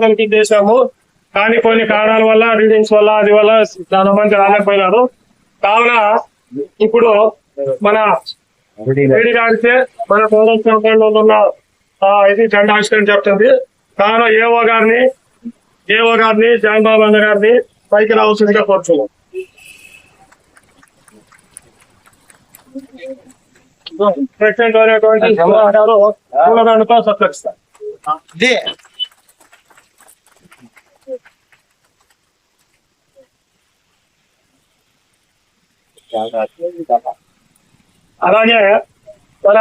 అందరికీ చేసాము కానీ కొన్ని కారణాల వల్ల రీడింగ్స్ వల్ల అది వల్ల చాలా మంది రాలేకపోయినారు. కావున ఇప్పుడు మన వేడి మన ఉన్న ఇది జెండా ఆవిష్కరణ చెప్తుంది కావున ఏఓ గారిని ఏఓ గారిని జగన్ బాబు అన్న గారిని పైకి రావాల్సిందిగా కోరుతున్నాం ప్రెసిడెంట్ పూలదండతో సత్కరిస్తారు అలాగే మన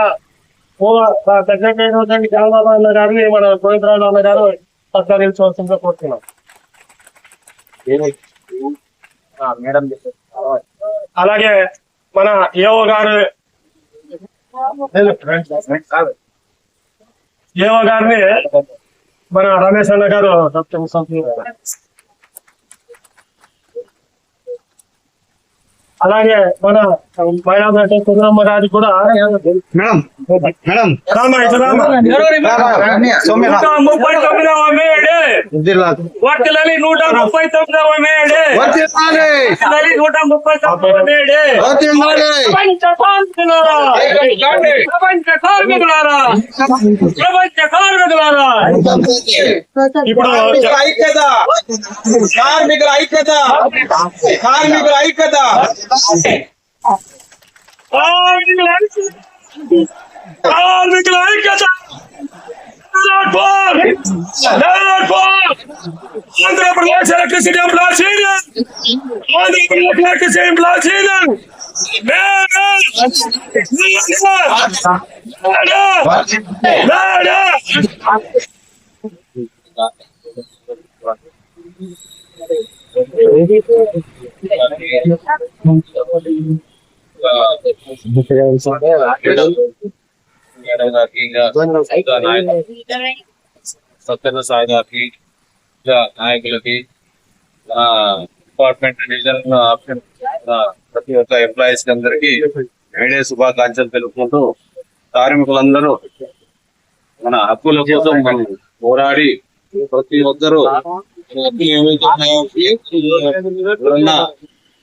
అయినటువంటి జగన్బాబు అన్న గారిని మన గోవిందరావు అన్న గారు సత్కరించవలసిందిగా కోరుతున్నాం. అలాగే మన ఏఓ గారు ఏఓ గారిని మన రమేష్ అన్న గారు. అలాగే మన మహిళా కుదురమ్మ గారి కూడా మేడం మేడం రామ ఇటు రామ. నూట ముప్పై తొమ్మిదవ మేడే వర్తిల్లాలి నూట ముప్పై తొమ్మిదవ మేడే వర్తిల్లాలి నూట ముప్పై తొమ్మిదవ మేడే ప్రపంచ కార్మికులారా ప్రపంచ కార్మికులారా ప్రపంచ కార్మికులారా ఇప్పుడు ఐక్యత కార్మికుల ఐక్యత కార్మికుల ఐక్యత కార్మికుల ఐక్యత కార్మికుల ఐక్యత నార్పూర్! Narpur! Andhra Pradesh electricity employees union Andhra Pradesh electricity employees union madam! Madam! Madam! సత్యన Sai గారికి నాయకులకి డిపార్ట్మెంట్ డివిజన్ ఆప్షన్ ప్రతి ఒక్క ఎంప్లాయీస్ అందరికి మేడే శుభాకాంక్షలు తెలుపుకుంటూ కార్మికులందరూ మన హక్కుల కోసం మనం పోరాడి ప్రతి ఒక్కరూ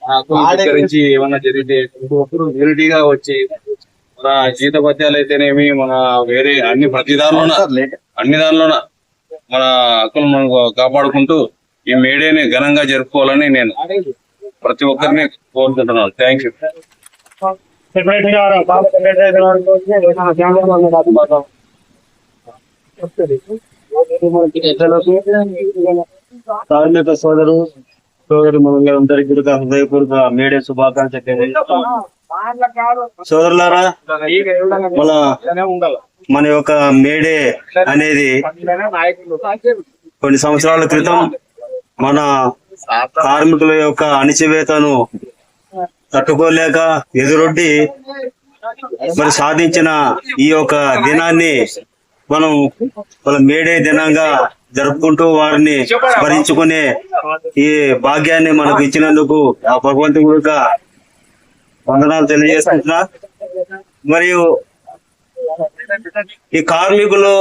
ఏమన్నా జరిగితే ప్రతి ఒక్కరూ యూనిటీగా వచ్చి మన జీతపత్యాలు అయితేనేమి మన వేరే అన్ని ప్రతి దానిలోన అన్ని దానిలోన మన హక్కులు మనం కాపాడుకుంటూ ఈ మేడేని ఘనంగా జరుపుకోవాలని నేను ప్రతి ఒక్కరిని కోరుకుంటున్నాను థ్యాంక్ యూ సెక్రటరీ గారు బాబు సెక్రటరీ సోదరు సోదరు మనందరికీ కూడా హృదయపూర్వక మేడే శుభాకాంక్షలు. సోదరులారా మన మన యొక్క మేడే అనేది కొన్ని సంవత్సరాల క్రితం మన కార్మికుల యొక్క అణిచివేతను తట్టుకోలేక ఎదురొడ్డి మరి సాధించిన ఈ యొక్క దినాన్ని మనం మన మేడే దినంగా జరుపుకుంటూ వారిని స్మరించుకునే ఈ భాగ్యాన్ని మనకు ఇచ్చినందుకు ఆ భగవంతుడు వందనాలు తెలియజేస్తున్నా మరియు ఈ కార్మికులు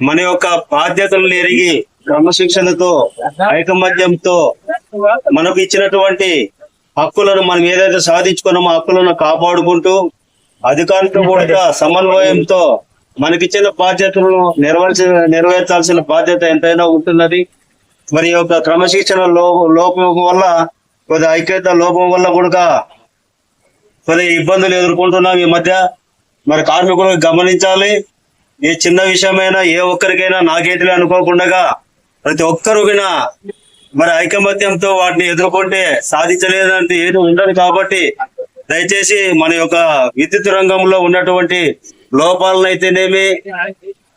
మన యొక్క బాధ్యతలు ఎరిగి క్రమశిక్షణతో ఐకమత్యంతో మనకు ఇచ్చినటువంటి హక్కులను మనం ఏదైతే సాధించుకున్నామో హక్కులను కాపాడుకుంటూ అధికారులతో కూడా సమన్వయంతో మనకిచ్చిన బాధ్యతలను నెరవేర్చ నెరవేర్చాల్సిన బాధ్యత ఎంతైనా ఉంటున్నది. మరి యొక్క క్రమశిక్షణ లో లోపం వల్ల కొద్ది ఐక్యత లోపం వల్ల కూడా కొన్ని ఇబ్బందులు ఎదుర్కొంటున్నాం ఈ మధ్య. మరి కార్మికులు గమనించాలి. ఏ చిన్న విషయమైనా ఏ ఒక్కరికైనా నాకేతిలే అనుకోకుండా ప్రతి ఒక్కరు వినా మరి ఐకమత్యంతో వాటిని ఎదుర్కొంటే సాధించలేదంటే ఏది ఉండదు కాబట్టి దయచేసి మన యొక్క విద్యుత్ రంగంలో ఉన్నటువంటి లోపాలనైతేనేమి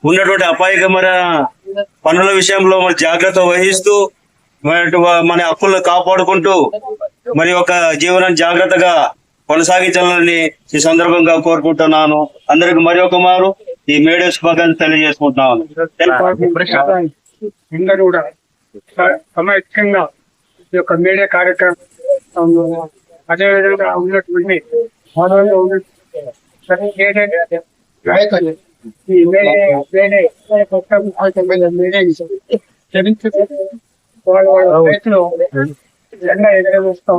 ఉన్నటువంటి అపాయకమైన పనుల విషయంలో మరి జాగ్రత్త వహిస్తూ మన హక్కులను కాపాడుకుంటూ మరి ఒక జీవనం జాగ్రత్తగా కొనసాగించాలని ఈ సందర్భంగా కోరుకుంటున్నాను. అందరికి మరి ఒక మారు ఈ మేడే శుభాకాంక్షలు తెలియజేసుకుంటున్నాను. అందరూ కూడా సమైక్యంగా ఈ యొక్క మీడియా కార్యక్రమం అదేవిధంగా ఉన్నటువంటి ఏదైతే నాయకులు రైతులు జెండా ఎగరవేస్తా